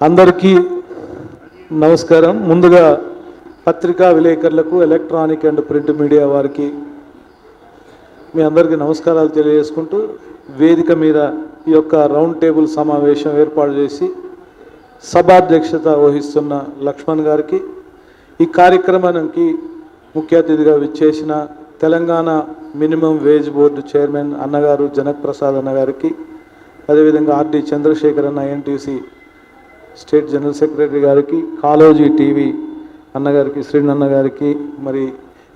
అందరికీ నమస్కారం. ముందుగా పత్రికా విలేకరులకు ఎలక్ట్రానిక్ అండ్ ప్రింట్ మీడియా వారికి మీ అందరికీ నమస్కారాలు తెలియజేసుకుంటూ వేదిక మీద ఈ యొక్క రౌండ్ టేబుల్ సమావేశం ఏర్పాటు చేసి సభాధ్యక్షత వహిస్తున్న లక్ష్మణ్ గారికి ఈ కార్యక్రమానికి ముఖ్య అతిథిగా విచ్చేసిన Telangana minimum wage board chairman అన్నగారు జనక్ ప్రసాద్ అన్నగారికి అదేవిధంగా ఆర్డి చంద్రశేఖర్ అన్న ఎన్టీసీ స్టేట్ జనరల్ సెక్రటరీ గారికి కాలోజీ టీవీ అన్నగారికి శ్రీనన్న గారికి మరి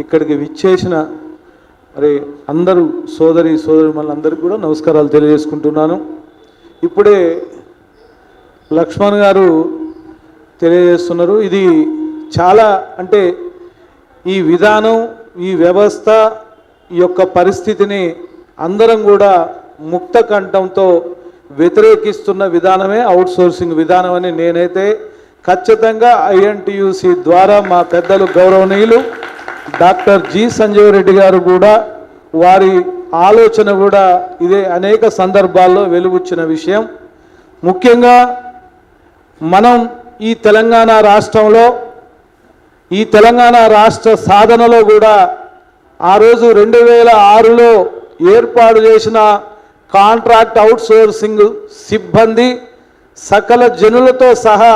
ఇక్కడికి విచ్చేసిన మరి అందరూ సోదరి సోదరి అందరికీ కూడా నమస్కారాలు తెలియజేసుకుంటున్నాను. ఇప్పుడే లక్ష్మణ్ గారు తెలియజేస్తున్నారు. ఇది చాలా అంటే ఈ విధానం ఈ వ్యవస్థ ఈ యొక్క పరిస్థితిని అందరం కూడా ముక్త కంఠంతో వ్యతిరేకిస్తున్న విధానమే అవుట్ సోర్సింగ్ విధానం అని నేనైతే ఖచ్చితంగా ఐఎన్టీయూసీ ద్వారా మా పెద్దలు గౌరవనీయులు డాక్టర్ జి సంజయ్ రెడ్డి గారు కూడా వారి ఆలోచన కూడా ఇదే అనేక సందర్భాల్లో వెలుగుచ్చిన విషయం. ముఖ్యంగా మనం ఈ తెలంగాణ రాష్ట్రంలో ఈ తెలంగాణ రాష్ట్ర సాధనలో కూడా ఆ రోజు రెండు వేల ఆరులో ఏర్పాటు చేసిన కాంట్రాక్ట్ అవుట్సోర్సింగ్ సిబ్బంది సకల జనులతో సహా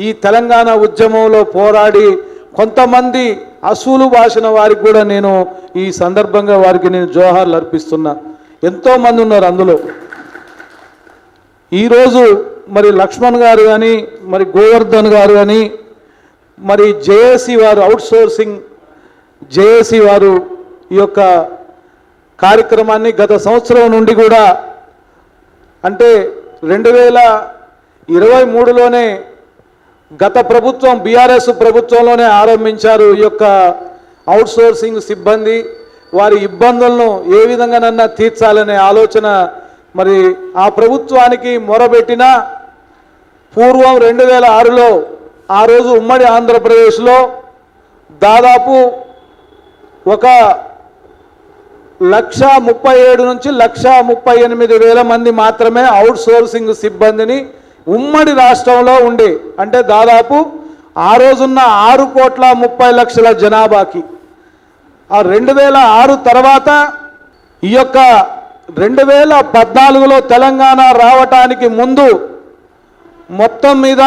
ఈ తెలంగాణ ఉద్యమంలో పోరాడి కొంతమంది అసూలు భాషన వారికి కూడా నేను ఈ సందర్భంగా వారికి నేను జోహార్లు అర్పిస్తున్నా. ఎంతోమంది ఉన్నారు అందులో. ఈరోజు మరి లక్ష్మణ్ గారు కానీ మరి గోవర్ధన్ గారు కానీ మరి జేఏసీ వారు అవుట్సోర్సింగ్ జేఏసీ వారు ఈ యొక్క కార్యక్రమాన్ని గత సంవత్సరం నుండి కూడా అంటే రెండు వేల ఇరవై మూడులోనే గత ప్రభుత్వం బీఆర్ఎస్ ప్రభుత్వంలోనే ఆరంభించారు ఈ యొక్క అవుట్సోర్సింగ్ సిబ్బంది. వారి ఇబ్బందులను ఏ విధంగానన్నా తీర్చాలనే ఆలోచన మరి ఆ ప్రభుత్వానికి మొరబెట్టిన పూర్వం రెండు వేల ఆరులో ఆ రోజు ఉమ్మడి ఆంధ్రప్రదేశ్లో దాదాపు ఒక లక్ష ముప్పై ఏడు నుంచి లక్ష ముప్పై ఎనిమిది వేల మంది మాత్రమే అవుట్ సోర్సింగ్ సిబ్బందిని ఉమ్మడి రాష్ట్రంలో ఉండే అంటే దాదాపు ఆ రోజున్న ఆరు కోట్ల ముప్పై లక్షల జనాభాకి. ఆ రెండు వేల ఆరు తర్వాత ఈ యొక్క రెండు వేల పద్నాలుగులో తెలంగాణ రావటానికి ముందు మొత్తం మీద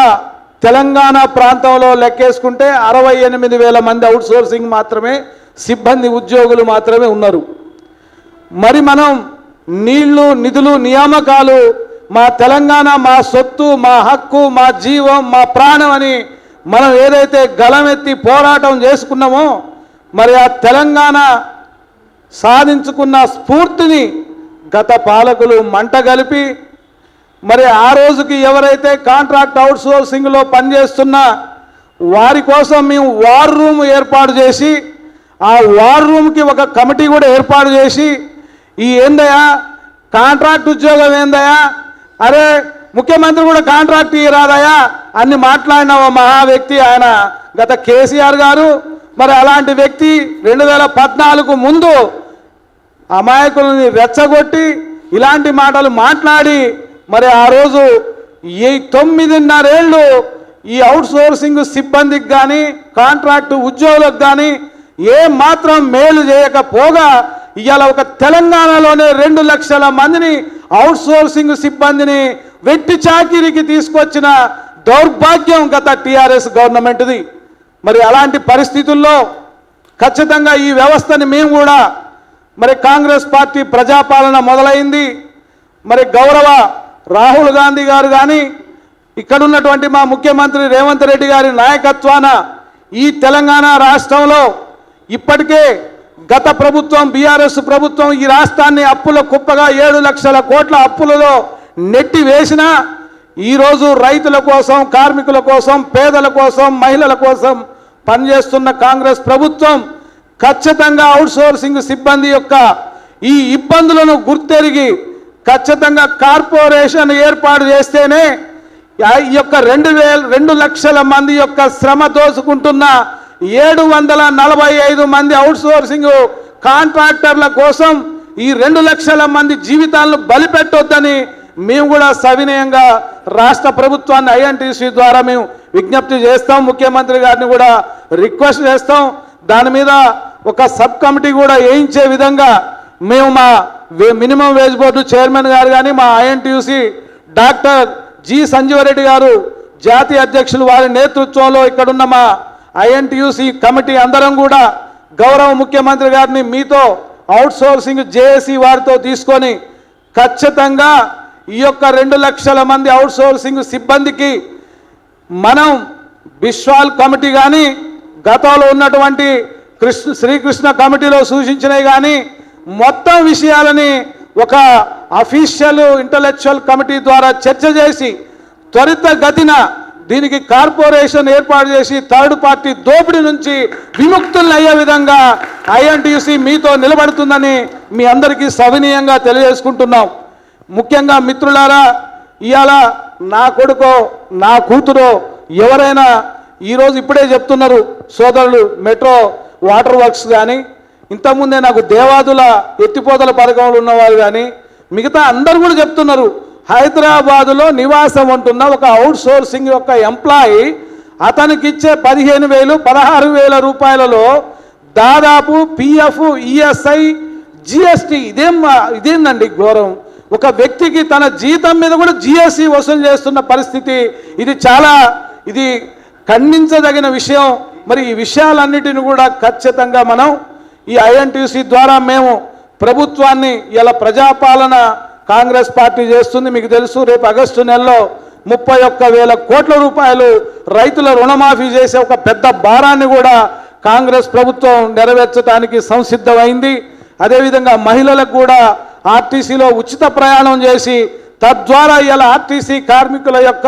తెలంగాణ ప్రాంతంలో లెక్కేసుకుంటే అరవై ఎనిమిది వేల మంది అవుట్ సోర్సింగ్ మాత్రమే సిబ్బంది ఉద్యోగులు మాత్రమే ఉన్నారు. మరి మనం నీళ్ళు నిధులు నియామకాలు మా తెలంగాణ మా సొత్తు మా హక్కు మా జీవం మా ప్రాణం అని మనం ఏదైతే గలమెత్తి పోరాటం చేసుకున్నామో మరి ఆ తెలంగాణ సాధించుకున్న స్ఫూర్తిని గత పాలకులు మంటగలిపి మరి ఆ రోజుకి ఎవరైతే కాంట్రాక్ట్ అవుట్ సోర్సింగ్లో పనిచేస్తున్నా వారి కోసం మేము వార్ రూమ్ ఏర్పాటు చేసి ఆ వార్ రూమ్కి ఒక కమిటీ కూడా ఏర్పాటు చేసి ఈ ఏందయ్యా? కాంట్రాక్ట్ ఉద్యోగం ఏందయ్యా? అరే ముఖ్యమంత్రి కూడా కాంట్రాక్ట్ రాదయా అన్ని మాట్లాడిన ఓ మహా వ్యక్తి ఆయన. గత కేసీఆర్ గారు మరి అలాంటి వ్యక్తి రెండు వేల పద్నాలుగు ముందు అమాయకులని రెచ్చగొట్టి ఇలాంటి మాటలు మాట్లాడి మరి ఆ రోజు ఈ తొమ్మిదిన్నరేళ్ళు ఈ అవుట్ సోర్సింగ్ సిబ్బందికి కానీ కాంట్రాక్టు ఉద్యోగులకు కానీ ఏ మాత్రం మేలు చేయకపోగా ఇవాళ ఒక తెలంగాణలోనే రెండు లక్షల మందిని అవుట్ సోర్సింగ్ సిబ్బందిని వెట్టి చాకిరికి తీసుకొచ్చిన దౌర్భాగ్యం గత టీఆర్ఎస్ గవర్నమెంట్ది. మరి అలాంటి పరిస్థితుల్లో ఖచ్చితంగా ఈ వ్యవస్థని మేము కూడా మరి కాంగ్రెస్ పార్టీ ప్రజాపాలన మొదలైంది. మరి గౌరవ రాహుల్ గాంధీ గారు కానీ ఇక్కడ ఉన్నటువంటి మా ముఖ్యమంత్రి రేవంత్ రెడ్డి గారి నాయకత్వాన ఈ తెలంగాణ రాష్ట్రంలో ఇప్పటికే గత ప్రభుత్వం బీఆర్ఎస్ ప్రభుత్వం ఈ రాష్ట్రాన్ని అప్పుల కుప్పగా ఏడు లక్షల కోట్ల అప్పులలో నెట్టి వేసినా ఈరోజు రైతుల కోసం కార్మికుల కోసం పేదల కోసం మహిళల కోసం పనిచేస్తున్న కాంగ్రెస్ ప్రభుత్వం ఖచ్చితంగా అవుట్సోర్సింగ్ సిబ్బంది యొక్క ఈ ఇబ్బందులను గుర్తెరిగి ఖచ్చితంగా కార్పొరేషన్ ఏర్పాటు చేస్తేనే ఈ యొక్క రెండు వేల రెండు లక్షల మంది యొక్క శ్రమ దోసుకుంటున్న ఏడు వందల నలభై ఐదు మంది అవుట్సోర్సింగ్ కాంట్రాక్టర్ల కోసం ఈ రెండు లక్షల మంది జీవితాలను బలిపెట్టొద్దని మేము కూడా సవినయంగా రాష్ట్ర ప్రభుత్వాన్ని ఐఎన్టీసీ ద్వారా మేము విజ్ఞప్తి చేస్తాం. ముఖ్యమంత్రి గారిని కూడా రిక్వెస్ట్ చేస్తాం. దాని మీద ఒక సబ్ కమిటీ కూడా వేయించే విధంగా మేము మా మినిమం వేజ్ బోర్డు చైర్మన్ గారు కానీ మా ఐఎన్టీయూసీ డాక్టర్ జి సంజీవరెడ్డి గారు జాతీయ అధ్యక్షులు వారి నేతృత్వంలో ఇక్కడున్న మా ఐఎన్టీయూసీ కమిటీ అందరం కూడా గౌరవ ముఖ్యమంత్రి గారిని మీతో అవుట్ సోర్సింగ్ జేఏసీ వారితో తీసుకొని ఖచ్చితంగా ఈ యొక్క రెండు లక్షల మంది అవుట్ సోర్సింగ్ సిబ్బందికి మనం బిశ్వాల్ కమిటీ కానీ గతంలో ఉన్నటువంటి కృష్ణ శ్రీకృష్ణ కమిటీలో సూచించినవి కానీ మొత్తం విషయాలని ఒక అఫీషియల్ ఇంటలెక్చువల్ కమిటీ ద్వారా చర్చ చేసి త్వరిత గతిన దీనికి కార్పొరేషన్ ఏర్పాటు చేసి థర్డ్ పార్టీ దోపిడీ నుంచి విముక్తులు అయ్యే విధంగా ఐఎన్టీసీ మీతో నిలబడుతుందని మీ అందరికీ సవినీయంగా తెలియజేసుకుంటున్నాం. ముఖ్యంగా మిత్రులారా ఇవాళ నా కొడుకో నా కూతురో ఎవరైనా ఈరోజు ఇప్పుడే చెప్తున్నారు సోదరులు మెట్రో వాటర్ వర్క్స్ కానీ ఇంతకుముందే నాకు దేవాదుల ఎత్తిపోతల పథకంలో ఉన్నవారు కానీ మిగతా అందరు కూడా చెప్తున్నారు హైదరాబాదులో నివాసం ఉంటున్న ఒక అవుట్ సోర్సింగ్ యొక్క ఎంప్లాయీ అతనికి ఇచ్చే పదిహేను వేలు పదహారు వేల రూపాయలలో దాదాపు పిఎఫ్ ఈఎస్ఐ జిఎస్టి ఇదేం ఇదేందండి ఘోరం? ఒక వ్యక్తికి తన జీతం మీద కూడా జిఎస్టి వసూలు చేస్తున్న పరిస్థితి ఇది చాలా ఇది ఖండించదగిన విషయం. మరి ఈ విషయాలన్నిటిని కూడా ఖచ్చితంగా మనం ఈ ఐఎన్టీసీ ద్వారా మేము ప్రభుత్వాన్ని ఇలా ప్రజాపాలన కాంగ్రెస్ పార్టీ చేస్తుంది మీకు తెలుసు రేపు ఆగస్టు నెలలో ముప్పై ఒక్క వేల కోట్ల రూపాయలు రైతుల రుణమాఫీ చేసే ఒక పెద్ద భారాన్ని కూడా కాంగ్రెస్ ప్రభుత్వం నెరవేర్చడానికి సంసిద్ధమైంది. అదేవిధంగా మహిళలకు కూడా ఆర్టీసీలో ఉచిత ప్రయాణం చేసి తద్వారా ఇలా ఆర్టీసీ కార్మికుల యొక్క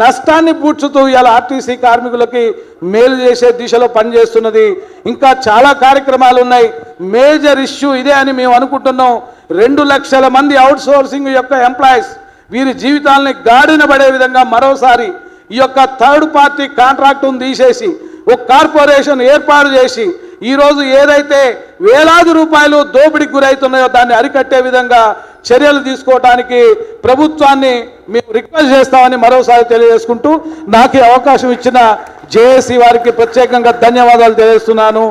నష్టాన్ని పూడ్చుతూ ఇలా ఆర్టీసీ కార్మికులకి మేలు చేసే దిశలో పనిచేస్తున్నది. ఇంకా చాలా కార్యక్రమాలు ఉన్నాయి. మేజర్ ఇష్యూ ఇదే అని మేము అనుకుంటున్నాం. రెండు లక్షల మంది అవుట్సోర్సింగ్ యొక్క ఎంప్లాయీస్ వీరి జీవితాలని గాడిన పడే విధంగా మరోసారి ఈ యొక్క థర్డ్ పార్టీ కాంట్రాక్టును తీసేసి ఒక కార్పొరేషన్ ఏర్పాటు చేసి ఈరోజు ఏదైతే వేలాది రూపాయలు దోపిడికి గురవుతున్నాయో దాన్ని అరికట్టే విధంగా చర్యలు తీసుకోవడానికి ప్రభుత్వాన్ని మేము రిక్వెస్ట్ చేస్తామని మరోసారి తెలియజేసుకుంటూ నాకు అవకాశం ఇచ్చిన జేఏసీ వారికి ప్రత్యేకంగా ధన్యవాదాలు తెలియజేస్తున్నాను.